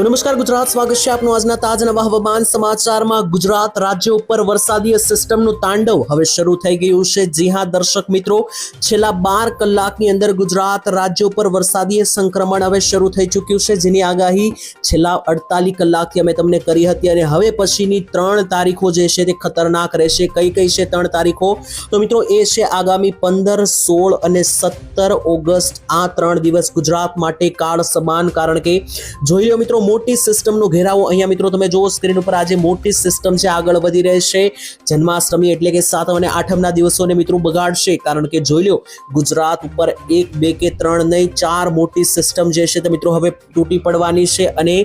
તો નમસ્કાર, ગુજરાત. સ્વાગત છે આપનું આજના તાજા નવા હવામાન સમાચારમાં. ગુજરાત રાજ્ય ઉપર વરસાદીય સિસ્ટમનું તાંડવ હવે શરૂ થઈ ગયું છે. જી હા, દર્શક મિત્રો, છેલ્લા બાર કલાકની અંદર ગુજરાત રાજ્ય ઉપર વરસાદીય સંક્રમણ હવે શરૂ થઈ ચૂક્યું છે. જેની આગાહી છેલ્લા અડતાલીસ કલાકથી અમે તમને કરી હતી અને હવે પછીની ત્રણ તારીખો જે છે તે ખતરનાક રહેશે. કઈ કઈ છે ત્રણ તારીખો? તો મિત્રો, એ છે આગામી પંદર, સોળ અને સત્તર ઓગસ્ટ આ ત્રણ દિવસ ગુજરાત માટે કાળ સમાન. કારણ કે, જોઈ મિત્રો મોટી સિસ્ટમનો ઘેરાવો અહીંયા મિત્રો તમે જુઓ સ્ક્રીન ઉપર આજે મોટી સિસ્ટમ છે, આગળ વધી રહેશે જન્માષ્ટમી એટલે કે સાતમ અને આઠમના દિવસોને મિત્રો બગાડશે. કારણ કે જોઈ લો, ગુજરાત ઉપર એક, બે કે ત્રણ નહીં, ચાર મોટી સિસ્ટમ જે છે તે મિત્રો હવે તૂટી પડવાની છે અને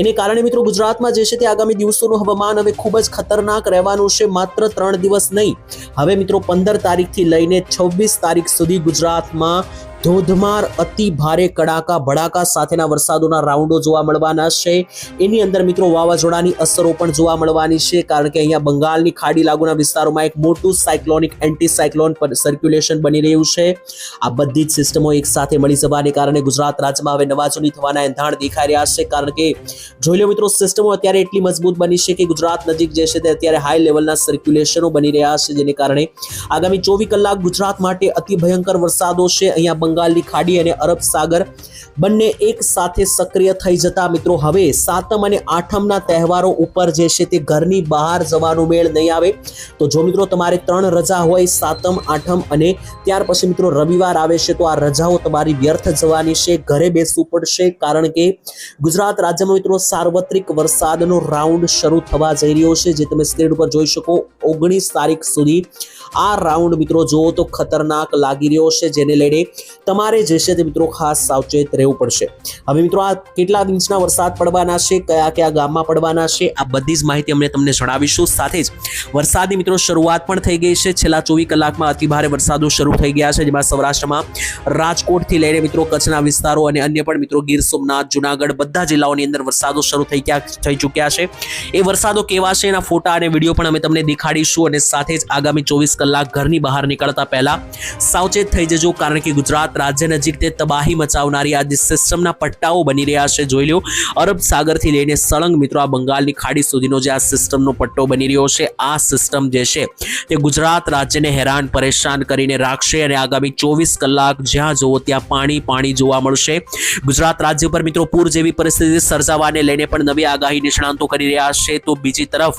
એને કારણે મિત્રો ગુજરાતમાં જે છે તે આગામી દિવસોનું હવામાન હવે ખૂબ જ ખતરનાક રહેવાનું છે, માત્ર ત્રણ દિવસ નહીં. હવે મિત્રો પંદર તારીખથી લઈને છવ્વીસ તારીખ સુધી ગુજરાતમાં ધોધમાર, અતિ ભારે કડાકા, ભડાકા સાથેના વરસાદોના રાઉન્ડો જોવા મળવાના છે. એની અંદર મિત્રો વાવાઝોડાની અસરો પણ જોવા મળવાની છે, કારણ કે અહીંયા બંગાળની ખાડી લાગુના વિસ્તારોમાં એક મોટું સાયક્લોનિક એન્ટી સાયક્લોન સર્ક્યુલેશન બની રહ્યું છે. આ બધી જ સિસ્ટમો એક સાથે મળી જવાને કારણે ગુજરાત રાજ્યમાં હવે નવાજોની થવાના એંધાણ દેખાઈ રહ્યા છે, કારણ કે જોઈ લો મિત્રો, સિસ્ટમો અત્યારે એટલી મજબૂત બની છે કે ગુજરાત નજીક જે છે તે અત્યારે હાઈ લેવલના સર્ક્યુલેશનો બની રહ્યા છે, જેને કારણે આગામી ચોવીસ કલાક ગુજરાત માટે અતિ ભયંકર વરસાદો છે. અહીંયા બંગાળની ખાડી અને અરબ સાગર બંને એક સાથે સક્રિય થઈ જતા મિત્રો. હવે સાતમ અને આઠમના તહેવારો ઉપર જે છે તે ઘરની બહાર જવાનો મેળ નહીં આવે. તો જો મિત્રો તમારે ત્રણ રજા હોય, સાતમ, આઠમ અને ત્યાર પછી મિત્રો રવિવાર આવે છે, તો આ રજાઓ તમારી વ્યર્થ જવાની છે, ઘરે બેસવું પડશે, કારણ કે ગુજરાત રાજ્યમાં મિત્રો સાર્વત્રિક વરસાદનો રાઉન્ડ શરૂ થવા જઈ રહ્યો છે, જે તમે સ્ક્રીન ઉપર જોઈ શકો. ઓગણીસ તારીખ સુધી આ રાઉન્ડ મિત્રો જુઓ તો ખતરનાક લાગી રહ્યો છે, જેને લઈને તમારે જે છે તે મિત્રો ખાસ સાવચેત રહેવું પડશે. હવે મિત્રો આ કેટલા ઇંચના વરસાદ પડવાના છે, કયા કયા ગામમાં પડવાના છે, આ બધી જ માહિતી અમને તમને જણાવીશું. સાથે જ વરસાદની મિત્રો શરૂઆત પણ થઈ ગઈ છે. છેલ્લા ચોવીસ કલાકમાં અતિભારે વરસાદો શરૂ થઈ ગયા છે, જેમાં સૌરાષ્ટ્રમાં રાજકોટથી લઈને મિત્રો કચ્છના વિસ્તારો અને અન્ય પણ મિત્રો ગીર સોમનાથ, જુનાગઢ બધા જિલ્લાઓની અંદર વરસાદો શરૂ થઈ ગયા થઈ ચૂક્યા છે. એ વરસાદો કેવા છે એના ફોટા અને વીડિયો પણ અમે તમને દેખાડીશું અને સાથે જ આગામી ચોવીસ કલાક ઘરની બહાર નીકળતા પહેલા સાવચેત થઈ જજો, કારણ કે ગુજરાત રાજ્ય નજીક તે તબાહી મચાવનારી આ સિસ્ટમના પટ્ટાઓ બની રહ્યા છે, જોઈ લો અરબ સાગરથી લઈને સળંગ મિત્રો, આ બંગાળની ખાડી સુધીનો જે આ સિસ્ટમનો પટ્ટો બની રહ્યો છે, આ સિસ્ટમ જે છે તે ગુજરાત રાજ્યને હેરાન, પરેશાન કરીને રાખશે અને આગામી ચોવીસ કલાક જ્યાં જુઓ ત્યાં પાણી પાણી જોવા મળશે. ગુજરાત રાજ્ય પર મિત્રો પૂર જેવી પરિસ્થિતિ સર્જાવાને લઈને પણ નવી આગાહી, નિષ્ણાંતો કરી રહ્યા છે. તો બીજી તરફ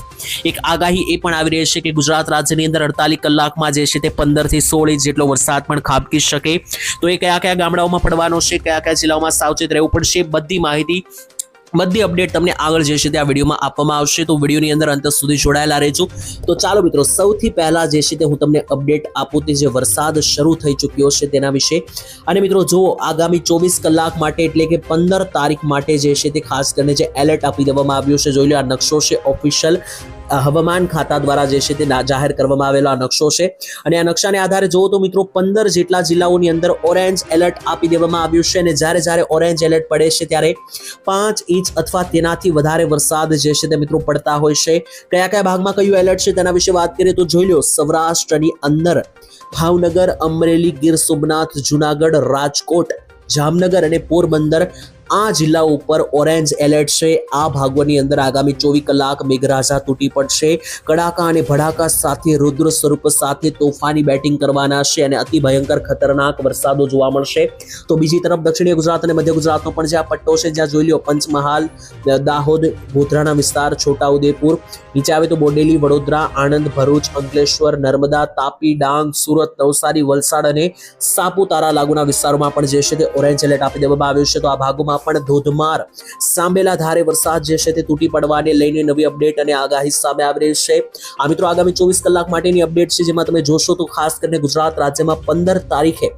એક આગાહી એ પણ આવી રહી છે કે ગુજરાત રાજ્યની અંદર અડતાલીસ કલાકમાં જે છે તે પંદરથી સોળ ઇંચ જેટલો વરસાદ પણ ખાબકી શકે. તો એ કયા કયા ગામડાઓમાં પડવાનો છે, કયા કયા જિલ્લાઓમાં સાવચેત રહેવું પડશે, બધી માહિતી, બધી અપડેટ તમને આગળ જે છે તે આ વિડીયોમાં આપવામાં આવશે. તો વિડીયોની અંદર અંત સુધી જોડાયેલા રહેજો. તો ચાલો મિત્રો, સૌથી પહેલા જે છે તે હું તમને અપડેટ આપું તે જે વરસાદ શરૂ થઈ ચૂક્યો છે તેના વિશે. અને મિત્રો, જો આગામી ચોવીસ કલાક માટે એટલે કે પંદર તારીખ માટે જે છે તે ખાસ કરીને જે એલર્ટ આપી દેવામાં આવ્યું છે, જોઈ લો આ નકશો છે ઓફિશિયલ હવામાન ખાતા દ્વારા જે છે તે જાહેર કરવામાં આવેલો આ નકશો છે. અને આ નકશાને આધારે જુઓ તો મિત્રો પંદર જેટલા જિલ્લાઓની અંદર ઓરેન્જ એલર્ટ આપી દેવામાં આવ્યું છે અને જ્યારે જ્યારે ઓરેન્જ એલર્ટ પડે છે ત્યારે પાંચ ઇંચ અથવા તેનાથી વધારે વરસાદ જે છે તે મિત્રો પડતા હોય છે. કયા કયા ભાગમાં કયું એલર્ટ છે તેના વિશે વાત કરીએ તો જોઈ લો સૌરાષ્ટ્રની અંદર ભાવનગર, અમરેલી, ગીર સોમનાથ, જુનાગઢ, રાજકોટ, જામનગર અને પોરબંદર આ જિલ્લા ઉપર ઓરેન્જ એલર્ટ છે. આ ભાગોની અંદર આગામી ચોવીસ કલાક મેઘરાજા તૂટી પડશે. કડાકા અને ભડાકા સાથે રુદ્ર સ્વરૂપ સાથે તોફાની બેટિંગ કરવાના છે અને અતિ ભયંકર ખતરનાક વરસાદો જોવા મળશે. તો બીજી તરફ દક્ષિણીય ગુજરાત અને મધ્ય ગુજરાતનો પણ જે આ પટ્ટો છે, જ્યાં જોઈ લો પંચમહાલ, દાહોદ, ગોધરાના વિસ્તાર, છોટાઉદેપુર, નીચે આવે તો બોડેલી, વડોદરા, આણંદ, ભરૂચ, અંકલેશ્વર, નર્મદા, તાપી, ડાંગ, સુરત, નવસારી, વલસાડ અને સાપુતારા લાગુના વિસ્તારોમાં પણ જે છે તે ઓરેન્જ એલર્ટ આપી દેવામાં આવ્યું છે. તો આ ભાગોમાં પણ ધોધમાર. સાંબેલા ધારે વરસાદ જે છે તે તૂટી પડવાને લઈને નવી અપડેટ અને આગાહી સામે આવી રહી છે. આ મિત્રો આગામી ચોવીસ કલાક માટેની અપડેટ છે, જેમાં તમે જોશો તો ખાસ કરીને ગુજરાત રાજ્યમાં પંદર તારીખે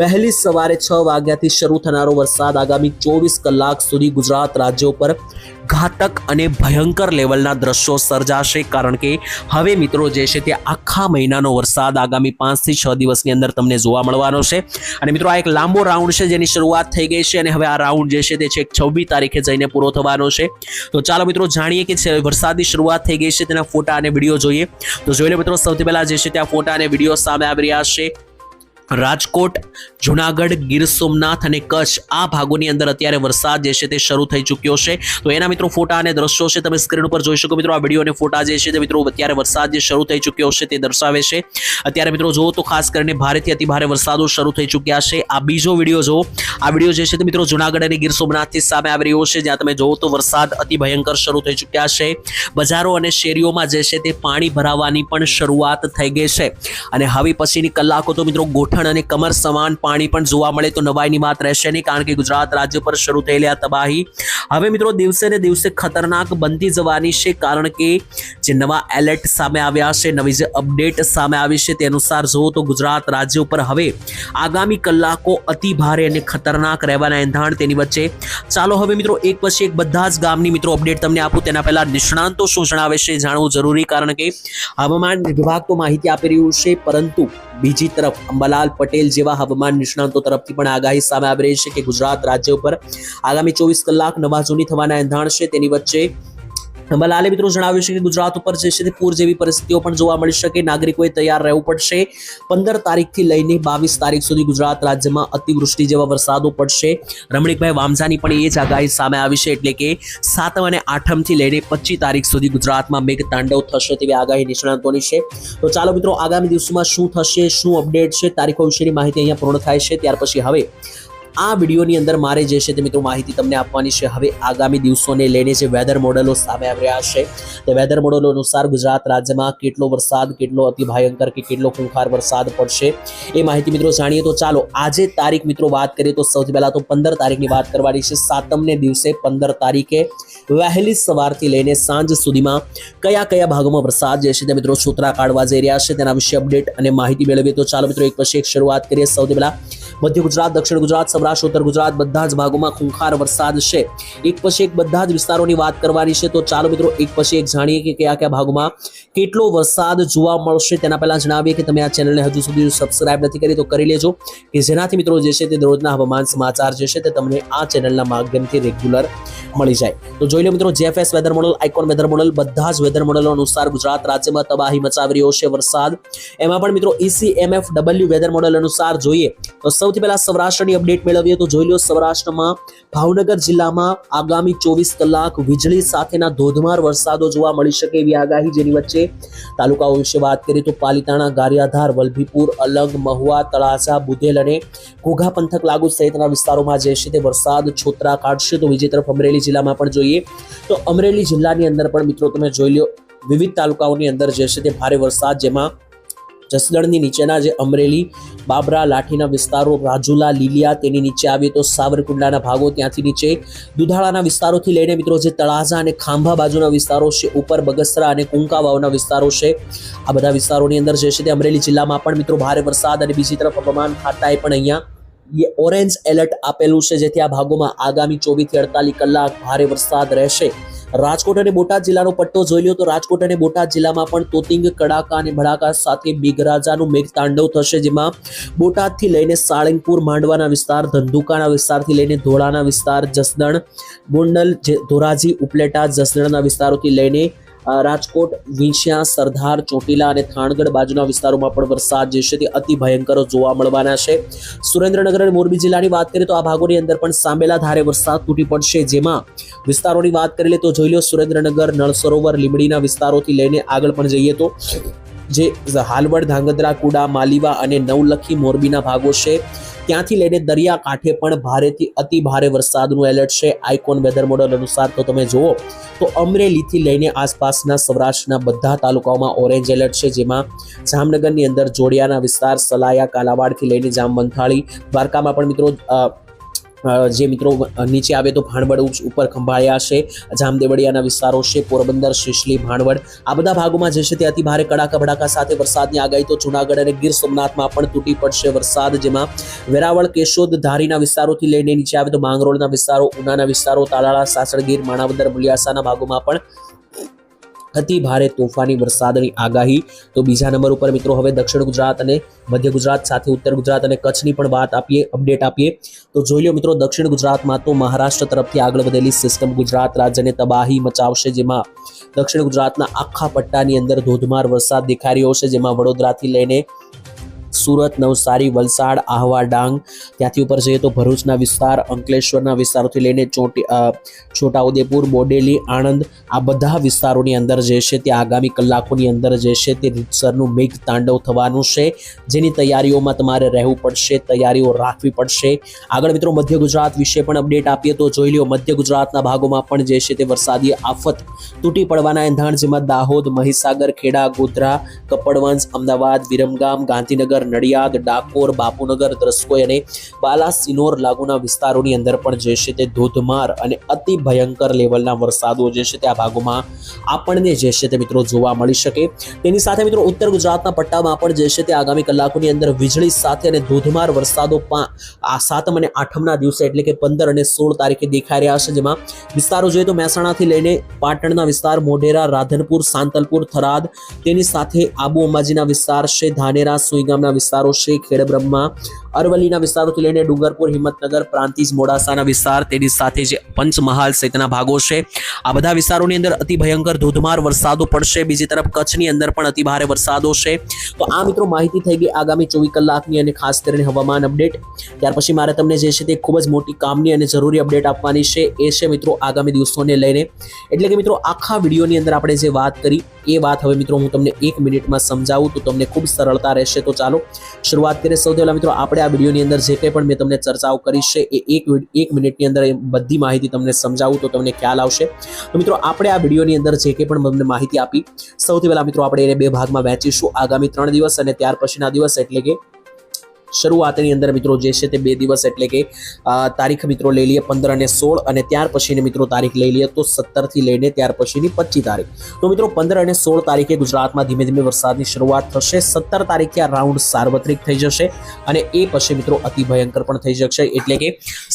વહેલી સવારે છ વાગ્યાથી શરૂ થનારો વરસાદ આગામી ચોવીસ કલાક સુધી ગુજરાત રાજ્ય ઉપર ઘાતક અને ભયંકર લેવલના દ્રશ્યો સર્જાશે કારણ કે હવે મિત્રો જે છે તે આખા મહિનાનો વરસાદ આગામી પાંચથી છ દિવસની અંદર તમને જોવા મળવાનો છે. અને મિત્રો આ એક લાંબો રાઉન્ડ છે જેની શરૂઆત થઈ ગઈ છે અને હવે આ રાઉન્ડ જે છે તે છેક છવ્વીસ તારીખે જઈને પૂરો થવાનો છે. તો ચાલો મિત્રો જાણીએ કે વરસાદની શરૂઆત થઈ ગઈ છે તેના ફોટા અને વીડિયો જોઈએ. તો જોઈ લો મિત્રો સૌથી પહેલાં જે છે તે આ ફોટા અને વીડિયો સામે આવી રહ્યા છે. રાજકોટ, જુનાગઢ, ગીર સોમનાથ અને કચ્છ આ ભાગોની અંદર અત્યારે વરસાદ જે છે તે શરૂ થઈ ચૂક્યો છે. તો એના મિત્રો ફોટા અને દ્રશ્યો છે તમે સ્ક્રીન ઉપર જોઈ શકો મિત્રો. આ વીડિયો અને ફોટા જે છે તે મિત્રો અત્યારે વરસાદ જે શરૂ થઈ ચૂક્યો છે તે દર્શાવે છે. અત્યારે મિત્રો જુઓ તો ખાસ કરીને ભારેથી અતિ ભારે વરસાદો શરૂ થઈ ચૂક્યા છે. આ બીજો વીડિયો જુઓ. આ વીડિયો જે છે તે મિત્રો જુનાગઢ અને ગીર સોમનાથથી સામે આવી રહ્યો છે. જ્યાં તમે જુઓ તો વરસાદ અતિ ભયંકર શરૂ થઈ ચૂક્યા છે. બજારો અને શેરીઓમાં જે છે તે પાણી ભરાવાની પણ શરૂઆત થઈ ગઈ છે. અને હવે પછીની કલાકો તો મિત્રો ગોઠણ અને કમર સમાન પાણી પણ જોવા મળે તો નવાઈની વાત રહેશે નહીં, કારણ કે ગુજરાત રાજ્ય પર શરૂ થયેલી આ તબાહી. હવે મિત્રો દિવસે ને દિવસે ખતરનાક બનતી જવાની છે, કારણ કે જે નવા એલર્ટ સામે આવ્યા છે, નવી જે અપડેટ સામે આવી છે તે અનુસાર જુઓ તો ગુજરાત રાજ્ય ઉપર હવે આગામી કલાકો અતિ ભારે અને ખતરનાક રહેવાના એંધાણ તેની વચ્ચે. ચાલો હવે મિત્રો એક પછી એક બધા જ ગામની મિત્રો અપડેટ તમને આપું, તેના પહેલા નિષ્ણાંતો શું જણાવે છે જાણવું જરૂરી, કારણ કે હવામાન વિભાગ તો માહિતી આપી રહ્યું છે, પરંતુ બીજી તરફ અંબાલાલ પટેલ જેવા હવામાન નિષ્ણાંતો તરફથી પણ આગાહી સામે આવી રહી છે કે ગુજરાત રાજ્ય ઉપર આગામી ચોવીસ કલાક નવા જૂની થવાના એંધાણ છે. તેની વચ્ચે અંબાલાલે મિત્રો જણાવ્યું છે કે ગુજરાત ઉપર જે છે તે પૂર જેવી પરિસ્થિતિઓ પણ જોવા મળી શકે. નાગરિકોએ તૈયાર રહેવું પડશે. પંદર તારીખથી લઈને બાવીસ તારીખ સુધી ગુજરાત રાજ્યમાં અતિવૃષ્ટિ જેવા વરસાદો પડશે. રમણીકભાઈ વામઝાની પણ એ જ આગાહી સામે આવી છે એટલે કે સાતમ અને આઠમથી લઈને પચીસ તારીખ સુધી ગુજરાતમાં મેઘ તાંડવ થશે તેવી આગાહી નિષ્ણાંતોની છે. તો ચાલો મિત્રો આગામી દિવસોમાં શું થશે, શું અપડેટ છે, તારીખો વિશેની માહિતી અહીંયા પૂર્ણ થાય છે. ત્યાર પછી હવે આ વિડીયોની અંદર મારે જે છે તે મિત્રો માહિતી તમને આપવાની છે. હવે આગામી દિવસોને લઈને જે વેધર મોડલો સામે આવી રહ્યા છે, તે વેધર મોડલો અનુસાર ગુજરાત રાજ્યમાં કેટલો વરસાદ, કેટલો અતિ ભયંકર કે કેટલો ખૂંખાર વરસાદ પડશે, એ માહિતી મિત્રો જાણીએ તો ચાલો આજે તારીખ મિત્રો વાત કરીએ તો સૌથી પહેલાં તો પંદર તારીખની વાત કરવાની છે. સાતમને દિવસે પંદર તારીખે વહેલી સવારથી લઈને સાંજ સુધીમાં કયા કયા ભાગોમાં વરસાદ જે છે તે મિત્રો છોતરા કાઢવા જઈ રહ્યા છે તેના વિશે અપડેટ અને માહિતી મેળવીએ તો ચાલો મિત્રો એક પછી એક શરૂઆત કરીએ. સૌથી પહેલા મધ્ય ગુજરાત, દક્ષિણ ગુજરાત, સૌરાષ્ટ્ર, ઉત્તર ગુજરાત, બધા જ ભાગોમાં ખૂંખાર વરસાદ છે. એક પછી એક બધા જ વિસ્તારોની વાત કરવાની છે, તો ચાલો મિત્રો એક પછી એક જાણીએ કે કયા કયા ભાગોમાં કેટલો વરસાદ જોવા મળશે. તેના પહેલા જણાવીએ કે તમે આ ચેનલને હજુ સુધી સબસ્ક્રાઇબ નથી કરી તો કરી લેજો, કે જેનાથી મિત્રો જે છે તે દરરોજના હવામાન સમાચાર જે છે તે તમને આ ચેનલના માધ્યમથી રેગ્યુલર મળી જાય. તો જોઈ લો મિત્રો GFS weather model ICON weather model બધા જ વેધર મોડલો અનુસાર ગુજરાત રાજ્યમાં તબાહી મચાવી રહ્યો છે વરસાદ. એમાં પણ મિત્રો ઈસીએમએફ ડબલ્યુ વેધર મોડલ અનુસાર જોઈએ તો સૌથી પહેલા સૌરાષ્ટ્રની અપડેટ મેળવીએ તો જોઈ લો સૌરાષ્ટ્રમાં ભાવનગર જિલ્લામાં આગામી ચોવીસ કલાક વીજળી સાથેના ધોધમાર વરસાદો જોવા મળી શકે એવી આગાહી જેની વચ્ચે તાલુકાઓ વિશે વાત કરીએ તો પાલીતાણા, ગારિયાધાર, વલભીપુર, અલંગ, મહુવા, તળાજા, બુધેલ અને ઘોઘા પંથક લાગુ સહિતના વિસ્તારોમાં જે છે તે વરસાદ છોતરા કાઢશે. તો બીજી તરફ અમરેલી જિલ્લામાં પણ જોઈએ. તો અમરેલી જિલ્લાની અંદર પણ મિત્રો તમે જોઈ લો વિવિધ તાલુકાઓની અંદર જે છે તે ભારે વરસાદ, જેમાં જસદણની નીચેના જે અમરેલી, બાબરા, લાઠીના વિસ્તારો, રાજુલા, લીલિયા તેની નીચે આવીએ તો સાવરકુંડલાના ભાગો ત્યાંથી નીચે, દુધાળાના વિસ્તારોથી લઈને મિત્રો જે તળાજા અને ખાંભા બાજુના વિસ્તારો છે, ઉપર બગસરા અને કુંકાવાવના વિસ્તારો છે. આ બધા વિસ્તારોની અંદર જે છે તે અમરેલી જિલ્લામાં પણ મિત્રો ભારે વરસાદ અને બીજી તરફ હવામાન ખાતાએ પણ અહીંયા ઓરેન્જ એલર્ટ આપેલું છે, જેથી આ ભાગોમાં આગામી ચોવીસથી અડતાલીસ કલાક ભારે વરસાદ રહેશે. રાજકોટ અને બોટાદ જિલ્લાનો પટ્ટો જોઈ લો તો રાજકોટ અને બોટાદ જિલ્લામાં પણ તોતિંગ, કડાકા અને ભડાકા સાથે મેઘરાજાનું મેઘતાંડવ થશે, જેમાં બોટાદથી લઈને સાળંગપુર, માંડવાના વિસ્તાર, ધંધુકાના વિસ્તારથી લઈને ધોળાના વિસ્તાર, જસદણ, ગોંડલ ધોરાજી, ઉપલેટા, જસદણના વિસ્તારોથી લઈને રાજકોટ, વિંછિયા સરદાર ચોટીલા અને થાણગઢ બાજુના વિસ્તારોમાં પણ વરસાદ જે છે તે અતિ ભયંકર જોવા મળવાના છે. સુરેન્દ્રનગર અને મોરબી જિલ્લાની વાત કરીએ તો આ ભાગોની અંદર પણ સાંબેલા ધારે વરસાદ તૂટી પડશે. જેમાં વિસ્તારોની વાત કરી લે તો જોઈ લો સુરેન્દ્રનગર નળ સરોવર લીમડીના વિસ્તારોથી લઈને આગળ પણ જઈએ તો જે હાલવડ, ધાંગધ્રા, કુડા, માલીવા અને નવલખી મોરબીના ભાગો છે. ત્યાંથી લઈને દરિયા કાંઠે પણ ભારેથી અતિ ભારે વરસાદનું એલર્ટ છે. આઇકોન વેધર મોડલ અનુસાર તો તમે જુઓ, તો અમરેલીથી લઈને આસપાસના સૌરાષ્ટ્રના બધા તાલુકાઓમાં ઓરેન્જ એલર્ટ છે, જેમાં જામનગરની અંદર જોડિયાના વિસ્તાર, સલાયા, કાલાવાડથી લઈને જામવંથાળી દ્વારકામાં પણ મિત્રો જે મિત્રો નીચે આવે તો ભાણવડ ઉપર ખંભાળિયા છે, જામદેવડિયાના વિસ્તારો છે, પોરબંદર શિશલી ભાણવડ. આ બધા ભાગોમાં જે છે તે અતિ ભારે કડાકા ભડાકા સાથે વરસાદની આગાહી તો જુનાગઢ અને ગીર સોમનાથમાં પણ તૂટી પડશે વરસાદ, જેમાં વેરાવળ, કેશોદ, ધારીના વિસ્તારોથી લઈને નીચે આવે તો માંગરોળના વિસ્તારો, ઉનાના વિસ્તારો, તાલાળા, સાસણગીર, માણાવદર મુલિયાસાના ભાગોમાં પણ અતિ ભારે તોફાની વરસાદની આગાહી. તો બીજા નંબર ઉપર મિત્રો હવે દક્ષિણ ગુજરાત અને મધ્ય ગુજરાત સાથે ઉત્તર ગુજરાત અને કચ્છની પણ વાત આપીએ અપડેટ આપીએ. તો જોઈ લો મિત્રો, દક્ષિણ ગુજરાતમાં તો મહારાષ્ટ્ર તરફથી આગળ વધેલી સિસ્ટમ ગુજરાત રાજ્યને તબાહી મચાવશે, જેમાં દક્ષિણ ગુજરાતના આખા પટ્ટાની અંદર ધોધમાર વરસાદ દેખાઈ રહ્યો છે, જેમાં વડોદરાથી લઈને સુરત, નવસારી, વલસાડ, આહવા, ડાંગ. ત્યાંથી ઉપર જઈએ તો ભરૂચના વિસ્તાર, અંકલેશ્વરના વિસ્તારોથી લઈને ચોટી છોટાઉદેપુર, બોડેલી, આણંદ, આ બધા વિસ્તારોની અંદર જે છે તે આગામી કલાકોની અંદર જે છે તે રીતસરનું મેઘ તાંડવ થવાનું છે. જેની તૈયારીઓમાં તમારે રહેવું પડશે, તૈયારીઓ રાખવી પડશે. આગળ મિત્રો મધ્ય ગુજરાત વિશે પણ અપડેટ આપીએ તો જોઈ લ્યો, મધ્ય ગુજરાતના ભાગોમાં પણ જે છે તે વરસાદી આફત તૂટી પડવાના એંધાણ જેમાં દાહોદ, મહીસાગર, ખેડા, ગોધરા કપડવંશ અમદાવાદ, વિરમગામ, ગાંધીનગર નડિયાદ, ડાકોર, બાપુનગર દ્રસ્કોય અને બાલાસિનોર લાગુના વિસ્તારોની અંદર પણ જે છે તે ધોધમાર અને અતિ ભયંકર લેવલના વરસાદો જે છે તે આ ભાગોમાં આપણને જે છે તે મિત્રો જોવા મળી શકે. તેની સાથે મિત્રો ઉત્તર ગુજરાતના પટ્ટામાં પણ જે છે તે આગામી કલાકોની અંદર વીજળી સાથે અને ધોધમાર વરસાદો આ સાતમ અને આઠમના દિવસે એટલે કે પંદર અને સોળ તારીખે દેખાઈ રહ્યા છે. જેમાં વિસ્તારો જોઈએ તો મહેસાણાથી લઈને પાટણના વિસ્તાર, મોઢેરા, રાધનપુર, સાંતલપુર, થરાદ, તેની સાથે આબુ અંબાજીના વિસ્તાર છે. ધાનેરા, સુઈગામના વિસ્તારો છે ખેડબ્રહ્મા અરવલ્લીના વિસ્તારોથી લઈને ડુંગરપુર, હિંમતનગર, પ્રાંતિજ, મોડાસાના વિસ્તાર તેની સાથે જે પંચમહાલ સહિતના ભાગો છે. આ બધા વિસ્તારોની અંદર અતિ ભયંકર ધોધમાર વરસાદો પડશે. બીજી તરફ કચ્છની અંદર પણ અતિ ભારે વરસાદો છે. તો આ મિત્રો માહિતી થઈ ગઈ આગામી ચોવીસ કલાકની અને ખાસ કરીને હવામાન અપડેટ. ત્યાર પછી મારે તમને જે છે તે ખૂબ જ મોટી કામની અને જરૂરી અપડેટ આપવાની છે. એ છે મિત્રો આગામી દિવસોને લઈને. એટલે કે મિત્રો આખા વિડીયોની અંદર આપણે જે વાત કરી એ વાત હવે મિત્રો હું તમને એક મિનિટમાં સમજાવું તો તમને ખૂબ સરળતા રહેશે. તો ચાલો શરૂઆત કરીએ. સૌથી પહેલાં મિત્રો આપણે આ વિડીયોની અંદર જે કંઈ પણ મેં તમને ચર્ચાઓ કરી છે એ એક મિનિટની અંદર બધી માહિતી તમને સમજાવું તો તમને ખ્યાલ આવશે. તો મિત્રો આપણે આ વિડીયોની અંદર જે કંઈ પણ તમને માહિતી આપી, સૌથી પહેલાં મિત્રો આપણે એને બે ભાગમાં વહેંચીશું. આગામી ત્રણ દિવસ અને ત્યાર પછીના દિવસ એટલે કે શરૂઆતની અંદર મિત્રો જે છે તે બે દિવસ એટલે કે તારીખ મિત્રો લઈ લઈએ પંદર અને સોળ અને ત્યાર પછીની મિત્રો તારીખ લઈ લઈએ તો સત્તરથી લઈને ત્યાર પછીની પચીસ તારીખ. તો મિત્રો પંદર અને સોળ તારીખે ગુજરાતમાં ધીમે ધીમે વરસાદની શરૂઆત થશે. સત્તર તારીખે આ રાઉન્ડ સાર્વત્રિક થઈ જશે અને એ પછી મિત્રો અતિ ભયંકર પણ થઈ જશે. એટલે કે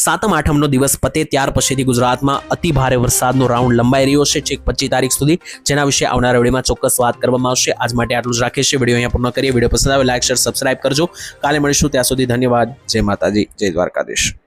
સાતમ આઠમનો દિવસ પતે ત્યાર પછીથી ગુજરાતમાં અતિ ભારે વરસાદનો રાઉન્ડ લંબાઈ રહ્યો છે. છેક પચીસ તારીખ સુધી જેના વિશે આવનારા વિડીયોમાં ચોક્કસ વાત કરવામાં આવશે. આજ માટે આટલું જ રાખીએ છીએ. વીડિયો અહીંયા પૂર્ણ કરીએ. વીડિયો પસંદ આવે, લાઈક, શેર સબસ્ક્રાઈબ કરજો. કાલે મળીશું ત્યાં સુધી ધન્યવાદ. જય માતાજી જય દ્વારકાધીશ.